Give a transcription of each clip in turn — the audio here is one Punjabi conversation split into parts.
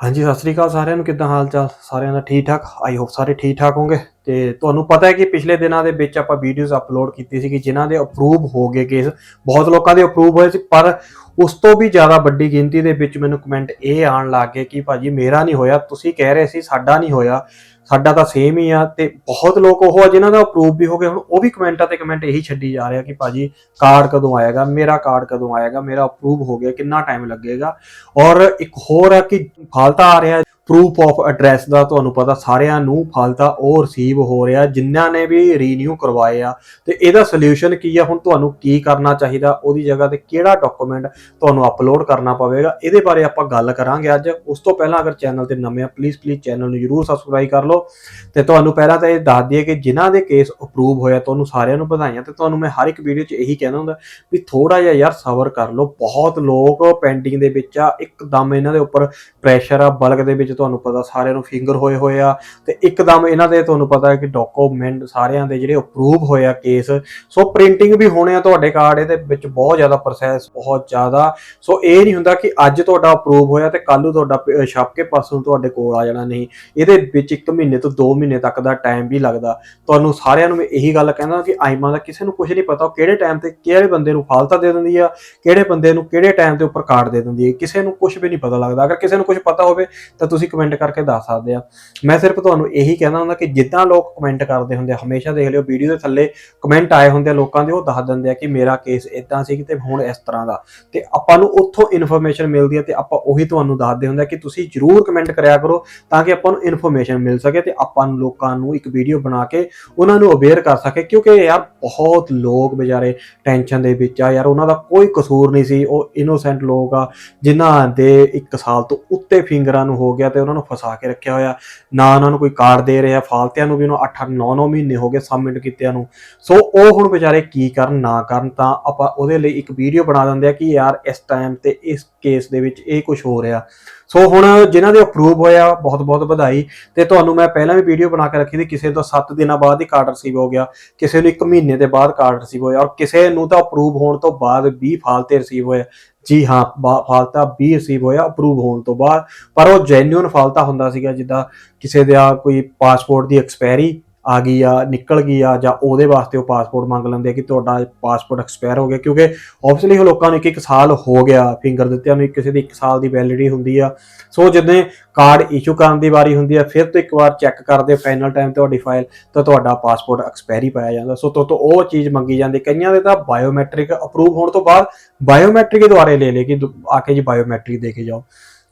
ਹਾਂਜੀ, ਸਤਿ ਸ੍ਰੀ ਅਕਾਲ ਸਾਰਿਆਂ ਨੂੰ। ਕਿੱਦਾਂ ਹਾਲ ਚਾਲ? ਸਾਰਿਆਂ ਦਾ ਠੀਕ ਠਾਕ? ਆਈ ਹੋਪ ਸਾਰੇ ਠੀਕ ਠਾਕ ਹੋਵੋਗੇ ਤੇ ਤੁਹਾਨੂੰ ਪਤਾ ਹੈ ਕਿ ਪਿਛਲੇ ਦਿਨਾਂ ਦੇ ਵਿੱਚ ਆਪਾਂ ਵੀਡੀਓਜ਼ ਅਪਲੋਡ ਕੀਤੀ ਸੀ ਕਿ ਜਿਨ੍ਹਾਂ ਦੇ ਅਪਰੂਵ ਹੋ ਗਏ ਕੇਸ ਬਹੁਤ ਲੋਕਾਂ ਦੇ ਅਪਰੂਵ ਹੋਏ ਸੀ, ਪਰ ਉਸ ਤੋਂ ਵੀ ਜ਼ਿਆਦਾ ਵੱਡੀ ਗਿਣਤੀ ਦੇ ਵਿੱਚ ਮੈਨੂੰ ਕਮੈਂਟ ਇਹ ਆਉਣ ਲੱਗ ਗਏ ਕਿ ਭਾਜੀ ਮੇਰਾ ਨਹੀਂ ਹੋਇਆ, ਤੁਸੀਂ ਕਹਿ ਰਹੇ ਸੀ ਸਾਡਾ ਨਹੀਂ ਹੋਇਆ, ਸਾਡਾ ਤਾਂ ਸੇਮ ਹੀ ਆ ਤੇ ਬਹੁਤ ਲੋਕ ਉਹ ਆ ਜਿਨ੍ਹਾਂ ਦਾ ਅਪਰੂਵ ਵੀ ਹੋ ਗਏ ਹੁਣ ਉਹ ਵੀ ਕਮੈਂਟਾਂ ਤੇ ਕਮੈਂਟ ਇਹੀ ਛੱਡੀ ਜਾ ਰਿਹਾ ਕਿ ਭਾਜੀ ਕਾਰਡ ਕਦੋਂ ਆਏਗਾ, ਮੇਰਾ ਕਾਰਡ ਕਦੋਂ ਆਏਗਾ, ਮੇਰਾ ਅਪਰੂਵ ਹੋ ਗਿਆ, ਕਿੰਨਾ ਟਾਈਮ ਲੱਗੇਗਾ। ਔਰ ਇੱਕ ਹੋਰ ਹੈ ਕਿ ਫਾਲਤਾ ਆ ਰਿਹਾ ਪ੍ਰੂਫ ਆਫ ਐਡਰੈਸ ਦਾ ਤੁਹਾਨੂੰ ਪਤਾ ਸਾਰਿਆਂ ਨੂੰ ਫਾਲਤਾ ਉਹ ਰਿਸੀਵ ਹੋ ਰਿਹਾ, ਜਿਨ੍ਹਾਂ ਨੇ ਵੀ ਰੀਨਿਊ ਕਰਵਾਏ ਆ। ਤੇ ਇਹਦਾ ਸੋਲੂਸ਼ਨ ਕੀ ਆ? ਹੁਣ ਤੁਹਾਨੂੰ ਕੀ ਕਰਨਾ ਚਾਹੀਦਾ? ਉਹਦੀ ਜਗ੍ਹਾ ਤੇ ਕਿਹੜਾ ਡਾਕੂਮੈਂਟ ਤੁਹਾਨੂੰ ਅਪਲੋਡ ਕਰਨਾ ਪਵੇਗਾ? ਇਹਦੇ ਬਾਰੇ ਆਪਾਂ ਗੱਲ ਕਰਾਂਗੇ ਅੱਜ। ਉਸ ਤੋਂ ਪਹਿਲਾਂ ਅਗਰ ਚੈਨਲ ਤੇ ਨਵੇਂ ਆ ਪਲੀਜ਼ ਪਲੀਜ਼ ਚੈਨਲ ਨੂੰ ਜਰੂਰ ਸਬਸਕ੍ਰਾਈਬ ਕਰ ਲਓ। ਤੇ ਤੁਹਾਨੂੰ ਪਹਿਲਾਂ ਤਾਂ ਇਹ ਦੱਸ ਦਈਏ ਕਿ ਜਿਨ੍ਹਾਂ ਦੇ ਕੇਸ ਅਪਰੂਵ ਹੋਇਆ, ਤੁਹਾਨੂੰ ਸਾਰਿਆਂ ਨੂੰ ਵਧਾਈਆਂ। ਤੇ ਤੁਹਾਨੂੰ ਮੈਂ ਹਰ ਇੱਕ ਵੀਡੀਓ 'ਚ ਇਹੀ ਕਹਿੰਦਾ ਹੁੰਦਾ ਵੀ ਥੋੜਾ ਜਿਹਾ ਯਾਰ ਸਬਰ ਕਰ ਲਓ। ਬਹੁਤ ਲੋਕ ਪੈਂਡਿੰਗ ਦੇ ਵਿੱਚ ਆ, ਇੱਕਦਮ ਇਹਨਾਂ ਦੇ ਉੱਪਰ ਪ੍ਰੈਸ਼ਰ ਆ, ਬਲਕ ਦੇ ਵਿੱਚ ਤੁਹਾਨੂੰ ਪਤਾ ਸਾਰਿਆਂ ਨੂੰ ਫਿੰਗਰ ਹੋਏ ਹੋਏ ਆ ਤੇ ਇੱਕਦਮ ਇਹਨਾਂ ਦੇ ਤੁਹਾਨੂੰ ਪਤਾ ਹੈ ਕਿ ਡਾਕੂਮੈਂਟ ਸਾਰਿਆਂ ਦੇ ਜਿਹੜੇ ਅਪਰੂਵ ਹੋਏ ਆ ਕੇਸ ਸੋ ਪ੍ਰਿੰਟਿੰਗ ਵੀ ਹੋਣੇ ਆ ਤੁਹਾਡੇ ਕਾਰਡ ਇਹਦੇ ਵਿੱਚ ਬਹੁਤ ਜ਼ਿਆਦਾ ਪ੍ਰੋਸੈਸ ਬਹੁਤ ਜ਼ਿਆਦਾ ਸੋ ਇਹ ਨਹੀਂ ਹੁੰਦਾ ਕਿ ਅੱਜ ਤੁਹਾਡਾ ਅਪਰੂਵ ਹੋਇਆ ਤੇ ਕੱਲ ਨੂੰ ਤੁਹਾਡਾ ਪ- ਛਪ ਕੇ ਪਰਸੋਂ ਤੁਹਾਡੇ ਕੋਲ ਆ ਜਾਣਾ, ਨਹੀਂ। ਇਹਦੇ ਵਿੱਚ 1 ਮਹੀਨੇ ਤੋਂ 2 ਮਹੀਨੇ ਤੱਕ ਦਾ ਟਾਈਮ ਵੀ ਲੱਗਦਾ। ਤੁਹਾਨੂੰ ਸਾਰਿਆਂ ਨੂੰ ਮੈਂ ਇਹੀ ਗੱਲ ਕਹਿੰਦਾ ਕਿ ਆਈਮਾ ਦਾ ਕਿਸੇ ਨੂੰ ਕੁਝ ਨਹੀਂ ਪਤਾ, ਉਹ ਕਿਹੜੇ ਟਾਈਮ ਤੇ ਕਿਹੜੇ ਬੰਦੇ ਨੂੰ ਫਾਲਤਾ ਦੇ ਦਿੰਦੀ ਆ, ਕਿਹੜੇ ਬੰਦੇ ਨੂੰ ਕਿਹੜੇ ਟਾਈਮ ਦੇ ਉੱਪਰ ਕਾਰਡ ਦੇ ਦਿੰਦੀ ਹੈ ਕਿਸੇ ਨੂੰ ਕੁਝ ਵੀ ਨਹੀਂ ਪਤਾ ਲੱਗਦਾ। ਅਗਰ ਕਿਸੇ ਨੂੰ ਕੁਝ ਪਤਾ ਹੋਵੇ ਤਾਂ ਤੁਸੀਂ ਕਮੈਂਟ ਕਰਕੇ ਦੱਸ ਸਕਦੇ ਆ। ਮੈਂ ਸਿਰਫ ਤੁਹਾਨੂੰ ਇਹੀ ਕਹਿੰਦਾ ਹੁੰਦਾ ਕਿ ਜਿੱਦਾਂ ਲੋਕ ਕਮੈਂਟ ਕਰਦੇ ਹੁੰਦੇ ਆ, ਹਮੇਸ਼ਾ ਦੇਖ ਲਿਓ ਵੀਡੀਓ ਦੇ ਥੱਲੇ ਕਮੈਂਟ ਆਏ ਹੁੰਦੇ ਆ ਲੋਕਾਂ ਦੇ, ਉਹ ਦੱਸ ਦਿੰਦੇ ਆ ਕਿ ਮੇਰਾ ਕੇਸ ਇਦਾਂ ਸੀ ਤੇ ਹੁਣ ਇਸ ਤਰ੍ਹਾਂ ਦਾ। ਤੇ ਆਪਾਂ ਨੂੰ ਉੱਥੋਂ ਇਨਫੋਰਮੇਸ਼ਨ ਮਿਲਦੀ ਹੈ ਤੇ ਆਪਾਂ ਉਹੀ ਤੁਹਾਨੂੰ ਦੱਸਦੇ ਹੁੰਦੇ ਆ ਕਿ ਤੁਸੀਂ ਜਰੂਰ ਕਮੈਂਟ ਕਰਿਆ ਕਰੋ ਤਾਂ ਕਿ ਆਪਾਂ ਨੂੰ ਇਨਫੋਰਮੇਸ਼ਨ ਮਿਲ ਸਕੇ ਤੇ ਆਪਾਂ ਨੂੰ ਲੋਕਾਂ ਨੂੰ ਇੱਕ ਵੀਡੀਓ ਬਣਾ ਕੇ ਉਹਨਾਂ ਨੂੰ ਅਵੇਅਰ ਕਰ ਸਕੇ। ਕਿਉਂਕਿ ਯਾਰ ਬਹੁਤ ਲੋਕ ਵਿਚਾਰੇ ਟੈਨਸ਼ਨ ਦੇ ਵਿੱਚ ਆ, ਯਾਰ ਉਹਨਾਂ ਦਾ ਕੋਈ ਕਸੂਰ ਨਹੀਂ ਸੀ, ਉਹ ਇਨੋਸੈਂਟ ਲੋਕ ਆ, ਜਿਨ੍ਹਾਂ ਦੇ 1 ਸਾਲ ਤੋਂ ਉੱਤੇ ਫਿੰਗਰਾਂ ਨੂੰ ਹੋ ਗਿਆ ਤੇ ਉਹਨਾਂ ਨੂੰ ਫਸਾ ਕੇ ਰੱਖਿਆ ਹੋਇਆ। ਨਾ ਉਹਨਾਂ ਨੂੰ ਕੋਈ ਕਾਰਡ ਦੇ ਰਿਹਾ, ਫਾਲਤਿਆਂ ਨੂੰ ਵੀ ਉਹਨੂੰ 8 9 9 ਮਹੀਨੇ ਹੋ ਗਏ ਸਬਮਿਟ ਕੀਤਿਆਂ ਨੂੰ। ਸੋ ਉਹ ਹੁਣ ਵਿਚਾਰੇ ਕੀ ਕਰਨ, ਨਾ ਕਰਨ, ਤਾਂ ਆਪਾਂ ਉਹਦੇ ਲਈ ਇੱਕ ਵੀਡੀਓ ਬਣਾ ਦਿੰਦੇ ਆ ਕਿ ਯਾਰ ਇਸ ਟਾਈਮ ਤੇ ਇਸ ਕੇਸ ਦੇ ਵਿੱਚ ਇਹ ਕੁਝ ਹੋ ਰਿਹਾ। ਸੋ ਹੁਣ ਜਿਨ੍ਹਾਂ ਦੇ ਅਪਰੂਵ ਹੋਇਆ ਬਹੁਤ ਬਹੁਤ ਵਧਾਈ। ਤੇ ਤੁਹਾਨੂੰ ਮੈਂ ਪਹਿਲਾਂ ਵੀ ਵੀਡੀਓ ਬਣਾ ਕੇ ਰੱਖੀ ਸੀ, ਕਿਸੇ ਤੋਂ 7 ਦਿਨਾਂ ਬਾਅਦ ਹੀ ਕਾਰਡ ਰਿਸੀਵ ਹੋ ਗਿਆ। ਕਿਸੇ ਨੂੰ 1 ਮਹੀਨੇ ਦੇ ਬਾਅਦ ਕਾਰਡ ਰਿਸੀਵ ਹੋਇਆ। ਔਰ ਕਿਸੇ ਨੂੰ ਤਾਂ ਅਪਰੂਵ ਹੋਣ ਤੋਂ ਬਾਅਦ 20 ਫਾਲਤੇ ਰਿਸੀਵ ਹੋਇਆ। ਜੀ ਹਾਂ, ਬਾ- ਫਾਲਤਾ 20 ਰਿਸੀਵ ਹੋਇਆ ਅਪਰੂਵ ਹੋਣ ਤੋਂ ਬਾਅਦ। ਪਰ ਉਹ ਜੈਨੂਇਨ ਫਾਲਤਾ ਹੁੰਦਾ ਸੀਗਾ, ਜਿੱਦਾਂ ਕਿਸੇ ਦਾ ਕੋਈ ਪਾਸਪੋਰਟ ਦੀ ਐਕਸਪਾਇਰੀ ਆ ਗਈ ਆ, ਨਿਕਲ ਗਈ ਆ ਜਾਂ ਉਹਦੇ ਵਾਸਤੇ ਉਹ ਪਾਸਪੋਰਟ ਮੰਗ ਲੈਂਦੇ ਆ ਕਿ ਤੁਹਾਡਾ ਪਾਸਪੋਰਟ ਐਕਸਪਾਇਰ ਹੋ ਗਿਆ ਕਿਉਂਕਿ ਆਬਵੀਅਸਲੀ ਲੋਕਾਂ ਨੂੰ ਇੱਕ ਇੱਕ ਸਾਲ ਹੋ ਗਿਆ ਫਿੰਗਰ ਦਿੱਤਿਆਂ ਨੂੰ ਕਿਸੇ ਦੀ 1 ਸਾਲ ਦੀ ਵੈਲਿਡਿਟੀ ਹੁੰਦੀ ਆ। ਸੋ ਜਦੋਂ ਕਾਰਡ ਇਸ਼ੂ ਕਰਨ ਦੀ ਵਾਰੀ ਹੁੰਦੀ ਆ, ਫਿਰ ਤੋਂ ਇੱਕ ਵਾਰ ਚੈੱਕ ਕਰਦੇ ਫਾਈਨਲ ਟਾਈਮ ਤੁਹਾਡੀ ਫਾਈਲ ਤਾਂ ਤੁਹਾਡਾ ਪਾਸਪੋਰਟ ਐਕਸਪਾਇਰੀ ਪਾਇਆ ਜਾਂਦਾ। ਸੋ ਤੋਂ ਤੋਂ ਉਹ ਚੀਜ਼ ਮੰਗੀ ਜਾਂਦੀ, ਕਈਆਂ ਦੇ ਤਾਂ ਬਾਇਓਮੈਟ੍ਰਿਕ ਅਪਰੂਵ ਹੋਣ ਤੋਂ ਬਾਅਦ ਬਾਇਓਮੈਟ੍ਰਿਕ ਦੁਆਰੇ ਲੈ ਲੇ ਕਿ ਆ ਕੇ ਜੀ ਬਾਇਓਮੈਟ੍ਰਿਕ ਦੇ ਕੇ ਜਾਓ।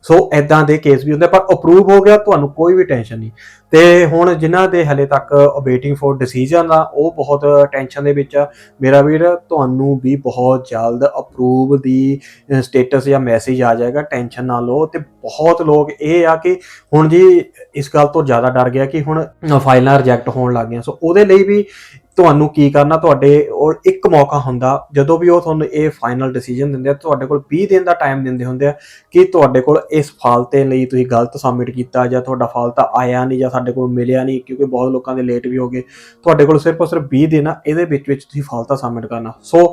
ਸੋ ਐਦਾਂ ਦੇ ਕੇਸ ਵੀ ਹੁੰਦੇ ਪਰ ਅਪਰੂਵ ਹੋ ਗਿਆ, ਤੁਹਾਨੂੰ ਕੋਈ ਵੀ ਟੈਨਸ਼ਨ ਨਹੀਂ। ਤੇ ਹੁਣ ਜਿਨ੍ਹਾਂ ਦੇ ਹਲੇ ਤੱਕ ਵੇਟਿੰਗ ਫॉर ਡਿਸੀਜਨ ਆ, ਉਹ ਬਹੁਤ ਟੈਨਸ਼ਨ ਦੇ ਵਿੱਚ ਆ। ਮੇਰਾ ਵੀਰ, ਤੁਹਾਨੂੰ ਵੀ ਬਹੁਤ ਜਲਦ ਅਪਰੂਵ ਦੀ ਸਟੇਟਸ ਜਾਂ ਮੈਸੇਜ ਆ ਜਾਏਗਾ ਟੈਨਸ਼ਨ ਨਾ ਲਓ। ਤੇ ਬਹੁਤ ਲੋਕ ਇਹ ਆ ਕਿ ਹੁਣ ਜੀ ਇਸ ਗੱਲ ਤੋਂ ਜ਼ਿਆਦਾ ਡਰ ਗਿਆ ਕਿ ਹੁਣ ਫਾਈਲਾਂ ਰਿਜੈਕਟ ਹੋਣ ਲੱਗ ਗਈਆਂ। ਸੋ ਉਹਦੇ ਲਈ ਵੀ ਤੁਹਾਨੂੰ ਕੀ ਕਰਨਾ ਤੁਹਾਡੇ ਔਰ ਇੱਕ ਮੌਕਾ ਹੁੰਦਾ, ਜਦੋਂ ਵੀ ਉਹ ਤੁਹਾਨੂੰ ਇਹ ਫਾਈਨਲ ਡਿਸੀਜਨ ਦਿੰਦੇ ਆ, ਤੁਹਾਡੇ ਕੋਲ 20 ਦਿਨ ਦਾ ਟਾਈਮ ਦਿੰਦੇ ਹੁੰਦੇ ਆ ਕਿ ਤੁਹਾਡੇ ਕੋਲ ਇਸ ਫਾਲਤੇ ਲਈ ਤੁਸੀਂ ਗਲਤ ਸਬਮਿਟ ਕੀਤਾ ਜਾਂ ਤੁਹਾਡਾ ਫਾਲਤਾ ਆਇਆ ਨਹੀਂ ਜਾਂ ਸਾਡੇ ਕੋਲ ਮਿਲਿਆ ਨਹੀਂ, ਕਿਉਂਕਿ ਬਹੁਤ ਲੋਕਾਂ ਦੇ ਲੇਟ ਵੀ ਹੋ ਗਏ। ਤੁਹਾਡੇ ਕੋਲ ਸਿਰਫ ਸਿਰਫ 20 ਦਿਨ ਆ, ਇਹਦੇ ਵਿੱਚ ਵਿੱਚ ਤੁਸੀਂ ਫਾਲਤਾ ਸਬਮਿਟ ਕਰਨਾ। ਸੋ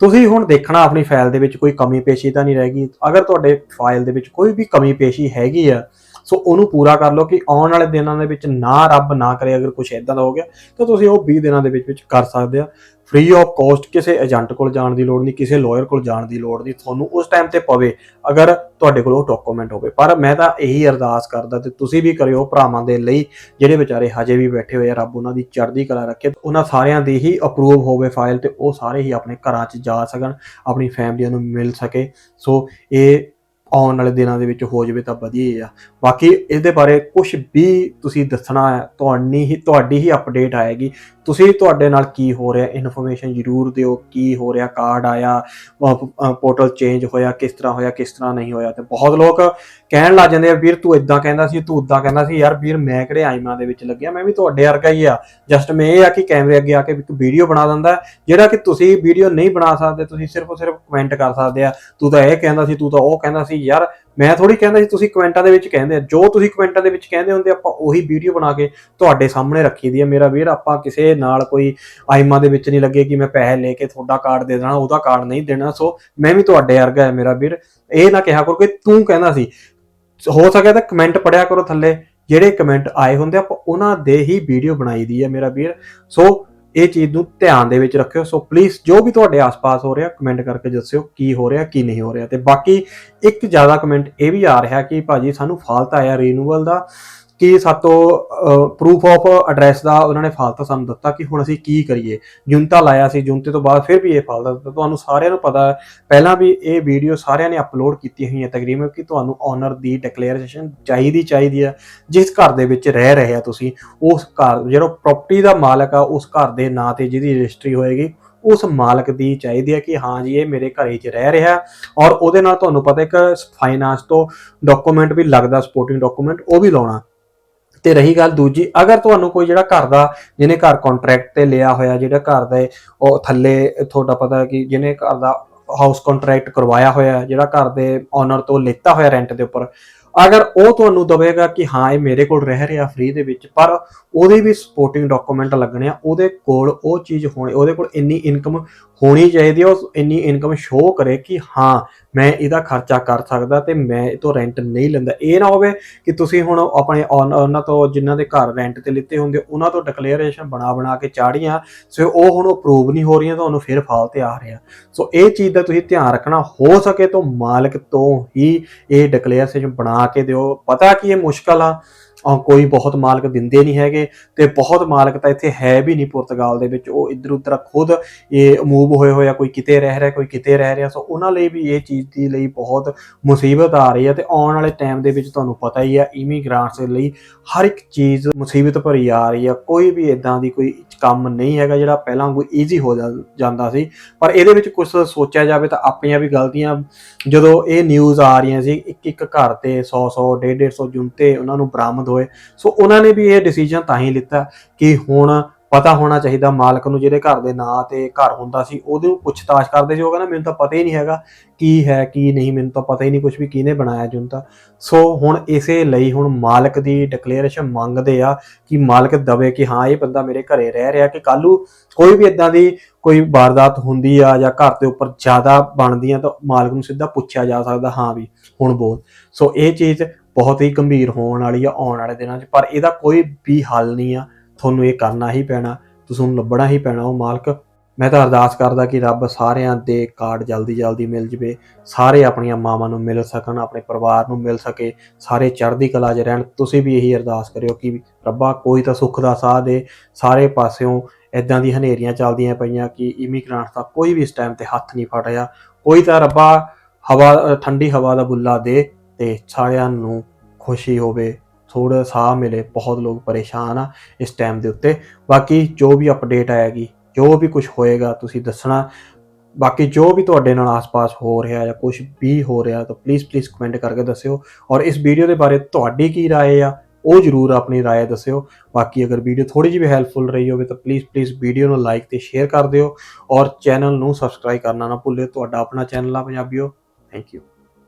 ਤੁਸੀਂ ਹੁਣ ਦੇਖਣਾ ਆਪਣੀ ਫਾਈਲ ਦੇ ਵਿੱਚ ਕੋਈ ਕਮੀ ਪੇਸ਼ੀ ਤਾਂ ਨਹੀਂ ਰਹਿ ਗਈ। ਅਗਰ ਤੁਹਾਡੇ ਫਾਈਲ ਦੇ ਵਿੱਚ ਕੋਈ ਵੀ ਕਮੀ ਪੇਸ਼ੀ ਹੈਗੀ ਆ ਸੋ ਉਹਨੂੰ ਪੂਰਾ ਕਰ ਲਓ ਕਿ ਆਉਣ ਵਾਲੇ ਦਿਨਾਂ ਦੇ ਵਿੱਚ ਨਾ ਰੱਬ ਨਾ ਕਰੇ ਅਗਰ ਕੁਝ ਇਦਾਂ ਦਾ ਹੋ ਗਿਆ, ਤਾਂ ਤੁਸੀਂ ਉਹ 20 ਦਿਨਾਂ ਦੇ ਵਿੱਚ ਵਿੱਚ ਕਰ ਸਕਦੇ ਆ। ਫ੍ਰੀ ਆਫ ਕਾਸਟ ਕਿਸੇ ਏਜੰਟ ਕੋਲ ਜਾਣ ਦੀ ਲੋੜ ਨਹੀਂ, ਕਿਸੇ ਲਾਇਰ ਕੋਲ ਜਾਣ ਦੀ ਲੋੜ ਨਹੀਂ, ਤੁਹਾਨੂੰ ਉਸ ਟਾਈਮ ਤੇ ਪਵੇ ਅਗਰ ਤੁਹਾਡੇ ਕੋਲ ਉਹ ਡਾਕੂਮੈਂਟ ਹੋਵੇ। ਪਰ ਮੈਂ ਤਾਂ ਇਹੀ ਅਰਦਾਸ ਕਰਦਾ ਤੇ ਤੁਸੀਂ ਵੀ ਕਰਿਓ ਭਰਾਵਾਂ ਦੇ ਲਈ, ਜਿਹੜੇ ਵਿਚਾਰੇ ਹਜੇ ਵੀ ਬੈਠੇ ਹੋਏ ਆ, ਰੱਬ ਉਹਨਾਂ ਦੀ ਚੜ੍ਹਦੀ ਕਲਾ ਰੱਖੇ, ਉਹਨਾਂ ਸਾਰਿਆਂ ਦੀ ਹੀ ਅਪਰੂਵ ਹੋਵੇ ਫਾਈਲ ਤੇ ਉਹ ਸਾਰੇ ਹੀ ਆਪਣੇ ਘਰਾਂ 'ਚ ਜਾ ਸਕਣ, ਆਪਣੀ ਫੈਮਲੀਆਂ ਨੂੰ ਮਿਲ ਸਕੇ। ਸੋ ਇਹ ਆਉਣ ਵਾਲੇ ਦਿਨਾਂ ਦੇ ਵਿੱਚ ਹੋ ਜਾਵੇ ਤਾਂ ਵਧੀਆ ਹੀ ਆ। ਬਾਕੀ ਇਹਦੇ ਬਾਰੇ ਕੁਝ ਵੀ ਤੁਸੀਂ ਦੱਸਣਾ ਹੈ, ਤੁਹਾਡੀ ਹੀ ਤੁਹਾਡੀ ਹੀ ਅਪਡੇਟ ਆਏਗੀ। ਤੁਸੀਂ ਤੁਹਾਡੇ ਨਾਲ ਕੀ ਹੋ ਰਿਹਾ? ਇਨਫੋਰਮੇਸ਼ਨ ਜ਼ਰੂਰ ਦਿਓ, ਕੀ ਹੋ ਰਿਹਾ? ਕਾਰਡ ਆਇਆ ਪੋਰਟਲ ਚੇਂਜ ਹੋਇਆ, ਕਿਸ ਤਰ੍ਹਾਂ ਹੋਇਆ, ਕਿਸ ਤਰ੍ਹਾਂ ਨਹੀਂ ਹੋਇਆ? ਤੇ ਬਹੁਤ ਲੋਕ ਕਹਿਣ ਲੱਗ ਜਾਂਦੇ ਆ, ਵੀਰ, ਤੂੰ ਇਦਾਂ ਕਹਿੰਦਾ ਸੀ, ਤੂੰ ਉਦਾਂ ਕਹਿੰਦਾ ਸੀ। ਯਾਰ, ਵੀਰ, ਮੈਂ ਕਿਹੜੇ ਆਈਮਾਂ ਦੇ ਵਿੱਚ ਲੱਗਿਆ? ਮੈਂ ਵੀ ਤੁਹਾਡੇ ਵਰਗਾ ਹੀ ਆ। ਜਸਟ ਮੈਂ ਇਹ ਆ ਕਿ ਕੈਮਰੇ ਅੱਗੇ ਆ ਕੇ ਇੱਕ ਵੀਡੀਓ ਬਣਾ ਦਿੰਦਾ ਜਿਹੜਾ ਕਿ ਤੁਸੀਂ ਵੀਡੀਓ ਨਹੀਂ ਬਣਾ ਸਕਦੇ, ਤੁਸੀਂ ਸਿਰਫ ਸਿਰਫ ਕਮੈਂਟ ਕਰ ਸਕਦੇ ਆ। ਤੂੰ ਤਾਂ ਇਹ ਕਹਿੰਦਾ ਸੀ, ਤੂੰ ਤਾਂ ਉਹ ਕਹਿੰਦਾ ਸੀ, ਯਾਰ ਮੈਂ ਥੋੜੀ ਕਹਿੰਦਾ ਸੀ, ਤੁਸੀਂ ਕਮੈਂਟਾਂ ਦੇ ਵਿੱਚ ਕਹਿੰਦੇ ਆ, ਜੋ ਤੁਸੀਂ ਕਮੈਂਟਾਂ ਦੇ ਵਿੱਚ ਕਹਿੰਦੇ ਹੁੰਦੇ ਆਪਾਂ ਉਹੀ ਵੀਡੀਓ ਬਣਾ ਕੇ ਤੁਹਾਡੇ ਸਾਹਮਣੇ ਰੱਖੀ ਦੀ ਹੈ ਮੇਰਾ ਵੀਰ, ਆਪਾਂ ਕਿਸੇ ਨਾਲ ਕੋਈ ਆਈਮਾ ਦੇ ਵਿੱਚ ਨਹੀਂ ਲੱਗੇ ਕਿ ਮੈਂ ਪੈਸੇ ਲੈ ਕੇ ਤੁਹਾਡਾ ਕਾਰਡ ਦੇ ਦੇਣਾ, ਉਹਦਾ ਕਾਰਡ ਨਹੀਂ ਦੇਣਾ। ਸੋ ਮੈਂ ਵੀ ਤੁਹਾਡੇ ਵਰਗਾ ਹੈ ਮੇਰਾ ਵੀਰ। ਇਹ ਨਾ ਕਿਹਾ ਕਰੋ ਕਿ ਤੂੰ ਕਹਿੰਦਾ ਸੀ। ਹੋ ਸਕਿਆ ਤਾਂ ਕਮੈਂਟ ਪੜਿਆ ਕਰੋ ਥੱਲੇ। ਜਿਹੜੇ ਕਮੈਂਟ ਆਏ ਹੁੰਦੇ ਆਪਾਂ ਉਹਨਾਂ ਦੇ ਹੀ ਵੀਡੀਓ ਬਣਾਈ ਦੀ ਹੈ ਮੇਰਾ ਵੀਰ। ਸੋ ਇਹ ਚੀਜ਼ ਨੂੰ ਧਿਆਨ ਦੇ ਵਿੱਚ ਰੱਖਿਓ। ਸੋ ਪਲੀਜ਼ ਜੋ ਵੀ ਤੁਹਾਡੇ ਆਸ-ਪਾਸ ਹੋ ਰਿਹਾ ਕਮੈਂਟ ਕਰਕੇ ਦੱਸਿਓ ਕੀ ਹੋ ਰਿਹਾ, ਕੀ ਨਹੀਂ ਹੋ ਰਿਹਾ। ਤੇ ਬਾਕੀ ਇੱਕ ਜ਼ਿਆਦਾ ਕਮੈਂਟ ਇਹ ਵੀ ਆ ਰਿਹਾ ਕਿ ਭਾਜੀ ਸਾਨੂੰ ਫਾਲਤ ਆਇਆ ਰੀਨੂਅਲ ਦਾ। ਕਿ ਸਾਤੋਂ ਪ੍ਰੂਫ ਆਫ ਐਡਰੈਸ ਦਾ ਉਹਨਾਂ ਨੇ ਫਾਲਤਾ ਸਾਨੂੰ ਦਿੱਤਾ ਕਿ ਹੁਣ ਅਸੀਂ ਕੀ ਕਰੀਏ। ਜੁਨਤਾ ਲਾਇਆ ਸੀ ਜੁਨਤੇ ਤੋਂ ਬਾਅਦ ਫਿਰ ਵੀ ਇਹ ਫਾਲਤਾ ਦਿੱਤਾ। ਤੁਹਾਨੂੰ ਸਾਰਿਆਂ ਨੂੰ ਪਤਾ ਹੈ, ਪਹਿਲਾਂ ਵੀ ਇਹ ਵੀਡੀਓ ਸਾਰਿਆਂ ਨੇ ਅਪਲੋਡ ਕੀਤੀ ਹੋਈ ਹੈ ਤਕਰੀਬਨ ਕਿ ਤੁਹਾਨੂੰ ਓਨਰ ਦੀ ਡਿਕਲੇਰੇਸ਼ਨ ਚਾਹੀਦੀ ਚਾਹੀਦੀ ਹੈ। ਜਿਸ ਘਰ ਦੇ ਵਿੱਚ ਰਹਿ ਰਹੇ ਆ ਤੁਸੀਂ, ਉਸ ਘਰ, ਜਿਹੜਾ ਪ੍ਰਾਪਰਟੀ ਦਾ ਮਾਲਕ ਆ, ਉਸ ਘਰ ਦੇ ਨਾਂ ਤੇ ਜਿਹਦੀ ਰਜਿਸਟਰੀ ਹੋਏਗੀ, ਉਸ ਮਾਲਕ ਦੀ ਚਾਹੀਦੀ ਹੈ ਕਿ ਹਾਂ ਜੀ, ਇਹ ਮੇਰੇ ਘਰੇ 'ਚ ਰਹਿ ਰਿਹਾ। ਔਰ ਉਹਦੇ ਨਾਲ ਤੁਹਾਨੂੰ ਪਤਾ ਇੱਕ ਫਾਈਨਾਂਸ ਤੋਂ ਡਾਕੂਮੈਂਟ ਵੀ ਲੱਗਦਾ ਸਪੋਰਟਿੰਗ ਡਾਕੂਮੈਂਟ ਉਹ ਵੀ ਲਾਉਣਾ। ਤੇ ਰਹੀ ਗੱਲ ਦੂਜੀ, ਅਗਰ ਤੁਹਾਨੂੰ ਕੋਈ ਜਿਹੜਾ ਘਰ ਦਾ, ਜਿਹਨੇ ਘਰ ਕੰਟਰੈਕਟ ਤੇ ਲਿਆ ਹੋਇਆ, ਜਿਹੜਾ ਘਰ ਦਾ ਉਹ ਥੱਲੇ ਤੁਹਾਡਾ ਪਤਾ ਕਿ ਜਿਹਨੇ ਘਰ ਦਾ ਹਾਊਸ ਕੰਟਰੈਕਟ ਕਰਵਾਇਆ ਹੋਇਆ, ਜਿਹੜਾ ਘਰ ਦੇ ਓਨਰ ਤੋਂ ਲਿੱਤਾ ਹੋਇਆ ਰੈਂਟ ਦੇ ਉੱਪਰ, ਅਗਰ ਉਹ ਤੁਹਾਨੂੰ ਦਵੇਗਾ ਕਿ ਹਾਂ, ਇਹ ਮੇਰੇ ਕੋਲ ਰਹਿ ਰਿਹਾ ਫ੍ਰੀ ਦੇ ਵਿੱਚ, ਪਰ ਉਹਦੇ ਵੀ ਸਪੋਰਟਿੰਗ ਡਾਕੂਮੈਂਟ ਲੱਗਣੇ ਆ, ਉਹਦੇ ਕੋਲ ਉਹ ਚੀਜ਼ ਹੋਣੀ, ਉਹਦੇ ਕੋਲ ਇੰਨੀ ਇਨਕਮ ਹੋਣੀ ਚਾਹੀਦੀ ਹੈ ਉਹ ਇੰਨੀ ਇਨਕਮ ਸ਼ੋਅ ਕਰੇ ਕਿ ਹਾਂ ਮੈਂ ਇਹਦਾ ਖਰਚਾ ਕਰ ਸਕਦਾ ਤੇ ਮੈਂ ਇਹ ਤੋਂ ਰੈਂਟ ਨਹੀਂ ਲੈਂਦਾ। ਇਹ ਨਾ ਹੋਵੇ ਕਿ ਤੁਸੀਂ ਹੁਣ ਆਪਣੇ ਓਨ- ਉਹਨਾਂ ਤੋਂ ਜਿਨ੍ਹਾਂ ਦੇ ਘਰ ਰੈਂਟ ਤੇ ਲਿੱਤੇ ਹੁੰਦੇ ਉਹਨਾਂ ਤੋਂ ਡਿਕਲੇਅਰੇਸ਼ਨ ਬਣਾ ਬਣਾ ਕੇ ਚਾੜੀਆਂ, ਸੋ ਉਹ ਹੁਣ ਅਪਰੂਵ ਨਹੀਂ ਹੋ ਰਹੀਆਂ ਤੁਹਾਨੂੰ ਫਿਰ ਫਾਲ ਤੇ ਆ ਰਿਹਾ ਸੋ ਇਹ ਚੀਜ਼ ਦਾ ਤੁਸੀਂ ਧਿਆਨ ਰੱਖਣਾ, ਹੋ ਸਕੇ ਤੋਂ ਮਾਲਕ ਤੋਂ ਹੀ ਇਹ ਡਿਕਲੇਅਰੇਸ਼ਨ ਬਣਾ ਕੇ ਦਿਓ। ਪਤਾ ਕਿ ਇਹ ਮੁਸ਼ਕਲ ਆ? ਕੋਈ ਬਹੁਤ ਮਾਲਕ ਦਿੰਦੇ ਨਹੀਂ ਹੈਗੇ ਤੇ ਬਹੁਤ ਮਾਲਕ ਤਾਂ ਇੱਥੇ ਹੈ ਵੀ ਨਹੀਂ ਪੁਰਤਗਾਲ ਦੇ ਵਿੱਚ, ਉਹ ਇੱਧਰ ਉੱਧਰ ਖੁਦ, ਇਹ ਮੂਵ ਹੋਏ ਹੋਏ ਆ, ਕੋਈ ਕਿਤੇ ਰਹਿ ਰਿਹਾ, ਕੋਈ ਕਿਤੇ ਰਹਿ ਰਿਹਾ, ਸੋ ਉਹਨਾਂ ਲਈ ਵੀ ਇਹ ਚੀਜ਼ ਦੀ ਲਈ ਬਹੁਤ ਮੁਸੀਬਤ ਆ ਰਹੀ ਹੈ ਤੇ ਆਉਣ ਵਾਲੇ ਟਾਈਮ ਦੇ ਵਿੱਚ ਤੁਹਾਨੂੰ ਪਤਾ ਹੀ ਆ ਇਮੀਗ੍ਰਾਂਟਸ ਦੇ ਲਈ ਹਰ ਇੱਕ ਚੀਜ਼ ਮੁਸੀਬਤ ਭਰੀ ਆ ਰਹੀ ਆ, ਕੋਈ ਵੀ ਇਦਾਂ ਦੀ ਕੋਈ ਕੰਮ ਨਹੀਂ ਹੈਗਾ ਜਿਹੜਾ ਪਹਿਲਾਂ ਕੋਈ ਈਜ਼ੀ ਹੋ ਜਾਂਦਾ ਸੀ, ਪਰ ਇਹਦੇ ਵਿੱਚ ਕੁਝ ਸੋਚਿਆ ਜਾਵੇ ਤਾਂ ਆਪਣੀਆਂ ਵੀ ਗਲਤੀਆਂ, ਜਦੋਂ ਇਹ ਨਿਊਜ਼ ਆ ਰਹੀਆਂ ਸੀ ਇੱਕ ਇੱਕ ਘਰ ਤੇ 100 100 150 150 ਜੁਨਤੇ ਉਹਨਾਂ ਨੂੰ ਬਰਾਮਦ ਹੋਏ। ਸੋ ਉਹਨਾਂ ਨੇ ਵੀ ਇਹ ਡਿਸੀਜਨ ਤਾਂ ਹੀ ਲਿੱਤਾ ਕਿ ਹੁਣ ਪਤਾ ਹੋਣਾ ਚਾਹੀਦਾ ਮਾਲਕ ਨੂੰ ਜਿਹਦੇ ਘਰ ਦੇ ਨਾਂ ਤੇ ਘਰ ਹੁੰਦਾ ਸੀ, ਉਹਦੇ ਨੂੰ ਪੁੱਛਤਾਛ ਕਰਦੇ ਸੀ। ਉਹ ਕਹਿੰਦਾ, ਮੈਨੂੰ ਤਾਂ ਪਤਾ ਹੀ ਨਹੀਂ ਹੈਗਾ ਕੀ ਹੈ, ਕੀ ਨਹੀਂ, ਮੈਨੂੰ ਤਾਂ ਪਤਾ ਹੀ ਨਹੀਂ ਕੁਝ ਵੀ ਕਿਹਨੇ ਬਣਾਇਆ ਜੁਨਤਾ ਸੋ ਹੁਣ ਇਸੇ ਲਈ ਹੁਣ ਮਾਲਕ ਦੀ ਡਿਕਲੇਰੇਸ਼ਨ ਮੰਗਦੇ ਆ ਕਿ ਮਾਲਕ ਦਵੇ ਕਿ ਹਾਂ, ਇਹ ਬੰਦਾ ਮੇਰੇ ਘਰੇ ਰਹਿ ਰਿਹਾ ਕਿ ਕੱਲੂ ਕੋਈ ਵੀ ਇਦਾਂ ਦੀ ਕੋਈ ਵਾਰਦਾਤ ਹੁੰਦੀ ਆ ਜਾਂ ਘਰ ਦੇ ਉੱਪਰ ਜ਼ਿਆਦਾ ਬਣਦੀਆਂ ਤਾਂ ਮਾਲਕ ਨੂੰ ਸਿੱਧਾ ਪੁੱਛਿਆ ਜਾ ਸਕਦਾ, ਹਾਂ ਵੀ ਹੁਣ ਬੋਲ ਸੋ ਇਹ ਚੀਜ਼ ਬਹੁਤ ਹੀ ਗੰਭੀਰ ਹੋਣ ਵਾਲੀ ਆ ਆਉਣ ਵਾਲੇ ਦਿਨਾਂ 'ਚ। ਪਰ ਇਹਦਾ ਕੋਈ ਵੀ ਹੱਲ ਨਹੀਂ ਆ। ਤੁਹਾਨੂੰ ਇਹ ਕਰਨਾ ਹੀ ਪੈਣਾ। ਤੁਹਾਨੂੰ ਲੱਭਣਾ ਹੀ ਪੈਣਾ ਉਹ ਮਾਲਕ। ਮੈਂ ਤਾਂ ਅਰਦਾਸ ਕਰਦਾ ਕਿ ਰੱਬ ਸਾਰਿਆਂ ਦੇ ਕਾਰਡ ਜਲਦੀ ਜਲਦੀ ਮਿਲ ਜਵੇ। ਸਾਰੇ ਆਪਣੀਆਂ ਮਾਵਾਂ ਨੂੰ ਮਿਲ ਸਕਣ, ਆਪਣੇ ਪਰਿਵਾਰ ਨੂੰ ਮਿਲ ਸਕੇ। ਸਾਰੇ ਚੜ੍ਹਦੀ ਕਲਾ 'ਚ ਰਹਿਣ। ਤੁਸੀਂ ਵੀ ਇਹੀ ਅਰਦਾਸ ਕਰਿਓ ਕਿ ਰੱਬਾ ਕੋਈ ਤਾਂ ਸੁੱਖ ਦਾ ਸਾਹ ਦੇ। ਸਾਰੇ ਪਾਸਿਓਂ ਇਦਾਂ ਦੀ ਹਨੇਰੀਆਂ ਚੱਲਦੀਆਂ ਪਈਆਂ ਕਿ ਇਮੀਗ੍ਰਾਂਟ ਦਾ ਕੋਈ ਵੀ ਇਸ ਟਾਈਮ ਤੇ ਹੱਥ ਨਹੀਂ ਫਟਿਆ। ਕੋਈ ਤਾਂ ਰੱਬਾ ਹਵਾ ਠੰਡੀ ਹਵਾ ਦਾ ਬੁੱਲਾ ਦੇ। ਤੇ ਸਾਰਿਆਂ ਨੂੰ ਖੁਸ਼ੀ ਹੋਵੇ ਥੋੜਾ ਸਾਹ ਮਿਲੇ ਬਹੁਤ ਲੋਕ ਪਰੇਸ਼ਾਨ ਆ ਇਸ ਟਾਈਮ ਦੇ ਉੱਤੇ ਬਾਕੀ ਜੋ ਵੀ ਅਪਡੇਟ ਆਏਗੀ ਜੋ ਵੀ ਕੁਝ ਹੋਏਗਾ ਤੁਸੀਂ ਦੱਸਣਾ ਬਾਕੀ ਜੋ ਵੀ ਤੁਹਾਡੇ ਨਾਲ ਆਸ-ਪਾਸ ਹੋ ਰਿਹਾ ਜਾਂ ਕੁਝ ਵੀ ਹੋ ਰਿਹਾ ਤਾਂ ਪਲੀਜ਼ ਪਲੀਜ਼ ਕਮੈਂਟ ਕਰਕੇ ਦੱਸਿਓ ਔਰ ਇਸ ਵੀਡੀਓ ਦੇ ਬਾਰੇ ਤੁਹਾਡੀ ਕੀ رائے ਆ ਉਹ ਜਰੂਰ ਆਪਣੀ رائے ਦੱਸਿਓ ਬਾਕੀ ਅਗਰ ਵੀਡੀਓ ਥੋੜੀ ਜਿਹੀ ਵੀ ਹੈਲਪਫੁਲ ਰਹੀ ਹੋਵੇ ਤਾਂ ਪਲੀਜ਼ ਪਲੀਜ਼ ਵੀਡੀਓ ਨੂੰ ਲਾਈਕ ਤੇ ਸ਼ੇਅਰ ਕਰ ਦਿਓ ਔਰ ਚੈਨਲ ਨੂੰ ਸਬਸਕ੍ਰਾਈਬ ਕਰਨਾ ਨਾ ਭੁੱਲਿਓ ਤੁਹਾਡਾ ਆਪਣਾ ਚੈਨਲ ਆ ਪੰਜਾਬੀਓ ਥੈਂਕ ਯੂ